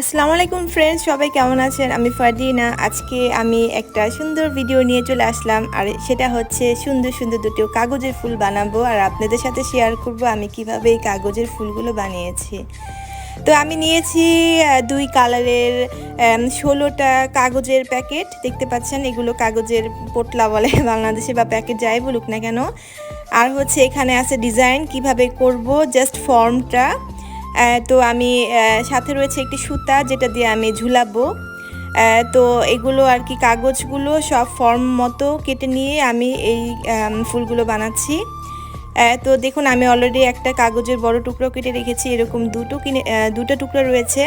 আসসালামু আলাইকুম ফ্রেন্ডস সবাই কেমন আছেন? আমি ফারদিনা। আজকে আমি একটা সুন্দর ভিডিও নিয়ে চলে আসলাম, আর সেটা হচ্ছে সুন্দর সুন্দর দুটো কাগজের ফুল বানাবো, আর আপনাদের সাথে শেয়ার করব আমি কীভাবে এই কাগজের ফুলগুলো বানিয়েছি। তো আমি নিয়েছি দুই কালারের ষোলোটা কাগজের প্যাকেট দেখতে পাচ্ছেন, এগুলো কাগজের পোটলা বলে বাংলাদেশে বা প্যাকেট যাই বলুক না কেন। আর হচ্ছে এখানে আছে ডিজাইন কীভাবে করব জাস্ট ফর্মটা তো আমি সাথে রয়েছে একটি সুতা যেটা দিয়ে আমি ঝুলাবো। তো এগুলো আর কি কাগজগুলো সব ফর্ম মতো কেটে নিয়ে আমি এই ফুলগুলো বানাচ্ছি। তো দেখুন, আমি অলরেডি একটা কাগজের বড় টুকরো কেটে রেখেছি, এরকম দুটো কিনে দুটো টুকরো রয়েছে।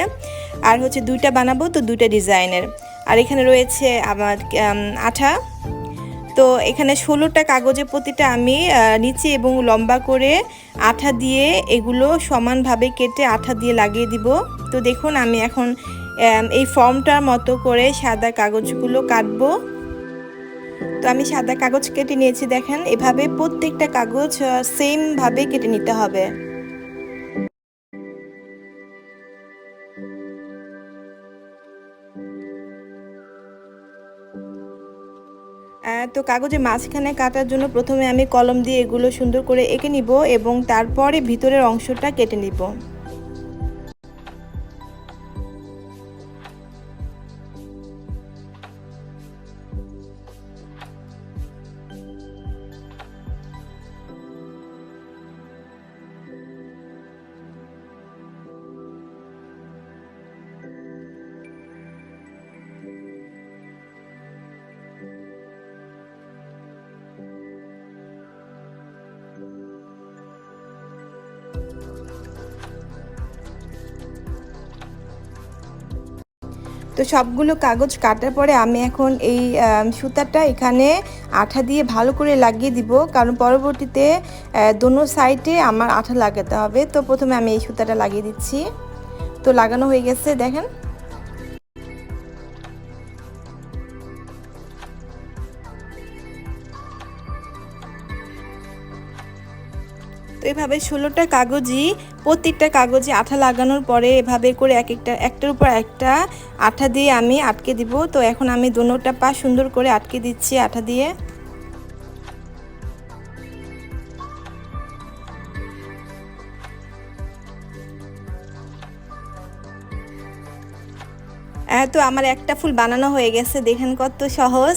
আর হচ্ছে দুইটা বানাবো, তো দুইটা ডিজাইনের। আর এখানে রয়েছে আমার আঠা। তো এখানে ষোলোটা কাগজে প্রতিটা আমি নিচে এবং লম্বা করে আঠা দিয়ে এগুলো সমানভাবে কেটে আঠা দিয়ে লাগিয়ে দিব। তো দেখুন, আমি এখন এই ফর্মটার মতো করে সাদা কাগজগুলো কাটবো। তো আমি সাদা কাগজ কেটে নিয়েছি, দেখেন। এভাবে প্রত্যেকটা কাগজ সেমভাবে কেটে নিতে হবে। তো কাগজে মাঝখানে কাটার জন্য প্রথমে আমি কলম দিয়ে এগুলো সুন্দর করে এঁকে নিব এবং তারপরে ভিতরের অংশটা কেটে নিব। তো সবগুলো কাগজ কাটার পরে আমি এখন এই সুতাটা এখানে আঠা দিয়ে ভালো করে লাগিয়ে দিব। কারণ পরবর্তীতে দুনো সাইডে আমার আঠা লাগাতে হবে। তো প্রথমে আমি এই সুতাটা লাগিয়ে দিচ্ছি। তো লাগানো হয়ে গেছে, দেখেন। এভাবে ষোলোটা কাগজই, প্রত্যেকটা কাগজে আঠা লাগানোর পরে এভাবে করে এক একটা একটার উপর একটা আঠা দিয়ে আমি আটকে দিব। তো এখন আমি দোনোটা পা সুন্দর করে আটকে দিচ্ছি আঠা দিয়ে। তো আমার একটা ফুল বানানো হয়ে গেছে, দেখেন কত সহজ।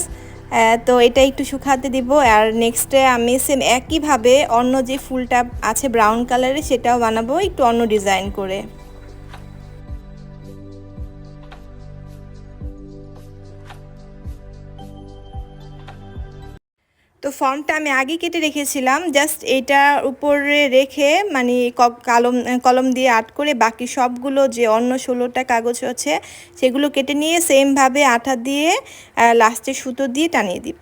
তো এটা একটু শুকাতে দিব। আর নেক্সটে আমি সেম একইভাবে অন্য যে ফুলটা আছে ব্রাউন কালারের সেটাও বানাবো, একটু অন্য ডিজাইন করে। ফর্মটা আমি আগে কেটে রেখেছিলাম জাস্ট এটা উপরে রেখে মানে কলম কলম দিয়ে আট করে বাকি সবগুলো যে অন্য ষোলোটা কাগজ আছে, সেগুলো কেটে নিয়ে সেমভাবে আঠা দিয়ে লাস্টে সুতো দিয়ে টানিয়ে দিব।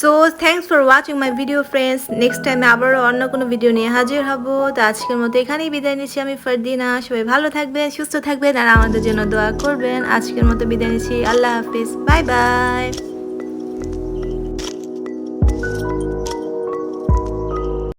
so thanks for watching my video friends next time আবারও অন্য কোনো ভিডিও নিয়ে হাজির হব। তো আজকের মতো এখানেই বিদায় নিচ্ছি আমি ফারদিনা। সবাই ভালো থাকবেন, সুস্থ থাকবেন, আর আমাদের জন্য দোয়া করবেন। আজকের মতো বিদায় নিচ্ছি। আল্লাহ হাফিজ। Bye bye.